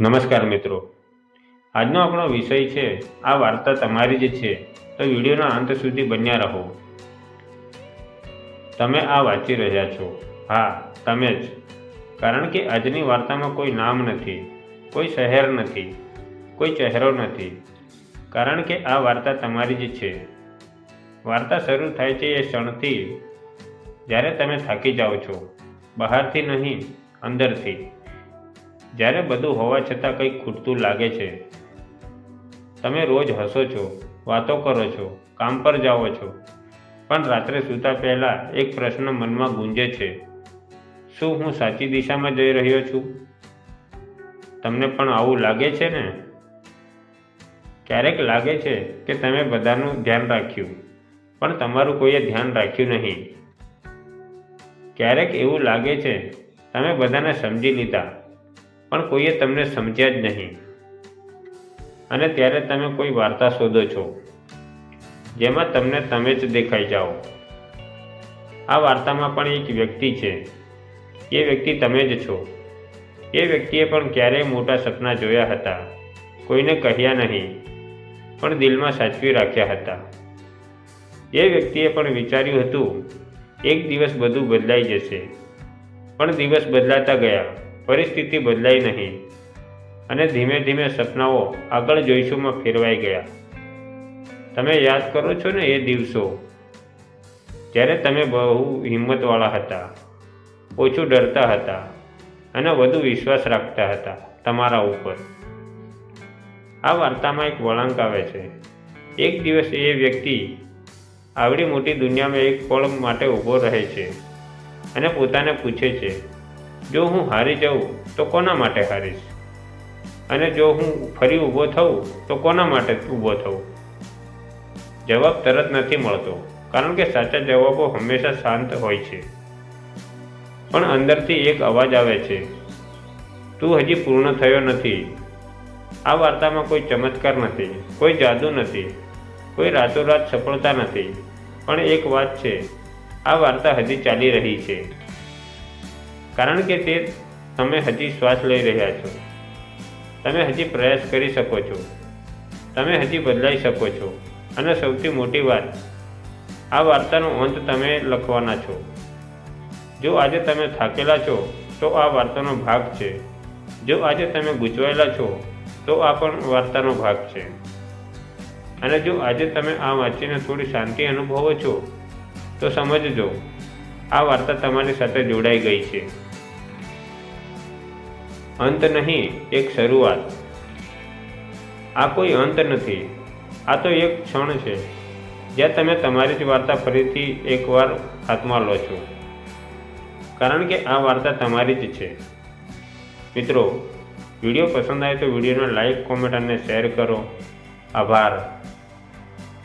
નમસ્કાર મિત્રો. આજનો આપણો વિષય છે, આ વાર્તા તમારી જ છે. તો વિડીયોના અંત સુધી બન્યા રહો. તમે આ વાંચી રહ્યા છો. હા, તમે જ. કારણ કે આજની વાર્તામાં કોઈ નામ નથી, કોઈ શહેર નથી, કોઈ ચહેરો નથી. કારણ કે આ વાર્તા તમારી જ છે. વાર્તા શરૂ થાય છે એ ક્ષણથી, જ્યારે તમે થાકી જાઓ છો. બહારથી નહીં, અંદરથી. જ્યારે બધું હોવા છતાં કંઈક ખૂટતું લાગે છે. તમે રોજ હસો છો, વાતો કરો છો, કામ પર જાઓ છો. પણ રાત્રે સૂતા પહેલાં એક પ્રશ્ન મનમાં ગુંજે છે. શું હું સાચી દિશામાં જઈ રહ્યો છું? તમને પણ આવું લાગે છે ને? ક્યારેક લાગે છે કે તમે બધાનું ધ્યાન રાખ્યું, પણ તમારું કોઈએ ધ્યાન રાખ્યું નહીં. ક્યારેક એવું લાગે છે, તમે બધાને સમજી લીધા. પણ કોઈએ તમને સમજ્યા જ નહીં. અને ત્યારે તમે કોઈ વાર્તા શોધો છો, જેમાં તમને તમે જ દેખાઈ જાઓ. આ વાર્તામાં પણ એક વ્યક્તિ છે. એ વ્યક્તિ તમે જ છો. એ વ્યક્તિએ પણ ક્યારેય મોટા સપના જોયા હતા. કોઈને કહ્યા નહીં, પણ દિલમાં સાચવી રાખ્યા હતા. એ વ્યક્તિએ પણ વિચાર્યું હતું, એક દિવસ બધું બદલાઈ જશે. પણ દિવસ બદલાતા ગયા. પરિસ્થિતિ બદલાઈ નહીં. અને ધીમે ધીમે સપનાઓ આગળ જોઈશુંમાં ફેરવાઈ ગયા. તમે યાદ કરો છો ને એ દિવસો? જ્યારે તમે બહુ હિંમતવાળા હતા, ઓછું ડરતા હતા અને વધુ વિશ્વાસ રાખતા હતા તમારા ઉપર. આ વાર્તામાં એક વળાંક આવે છે. એક દિવસ એ વ્યક્તિ આવડી મોટી દુનિયામાં એક પળ માટે ઊભો રહે છે અને પોતાને પૂછે છે જો હું હારી જાઉં, તો કોના માટે હારીશ? અને જો હું ફરી ઊભો થઉં, તો કોના માટે ઊભો થઉં? જવાબ તરત નથી મળતો, કારણ કે સાચા જવાબો હંમેશા શાંત હોય છે. પણ અંદરથી એક અવાજ આવે છે, તું હજી પૂર્ણ થયો નથી. આ વાર્તામાં કોઈ ચમત્કાર નથી, કોઈ જાદુ નથી, કોઈ રાતોરાત સફળતા નથી. પણ એક વાત છે, આ વાર્તા હજી ચાલી રહી છે. કારણ કે તે તમે હજી શ્વાસ લઈ રહ્યા છો. તમે હજી પ્રયાસ કરી શકો છો. તમે હજી બદલાઈ શકો છો. અને સૌથી મોટી વાત, આ વાર્તાનો અંત તમે લખવાના છો. જો આજે તમે થાકેલા છો, તો આ વાર્તાનો ભાગ છે. જો આજે તમે ગૂંચવાયેલા છો, તો આ પણ વાર્તાનો ભાગ છે. અને જો આજે તમે આ વાંચીને થોડી શાંતિ અનુભવો છો, તો સમજજો આ વાર્તા તમારી સાથે જોડાઈ ગઈ છે. અંત નહીં, એક શરૂઆત. આ કોઈ અંત નથી. આ તો એક ક્ષણ છે. જ્યાં તમે તમારી જ વાર્તા ફરીથી એકવાર હાથમાં લો છો. કારણ કે આ વાર્તા તમારી જ છે. મિત્રો, વીડિયો પસંદ આવે તો વિડીયોને લાઇક કોમેન્ટ અને શેર કરો. આભાર.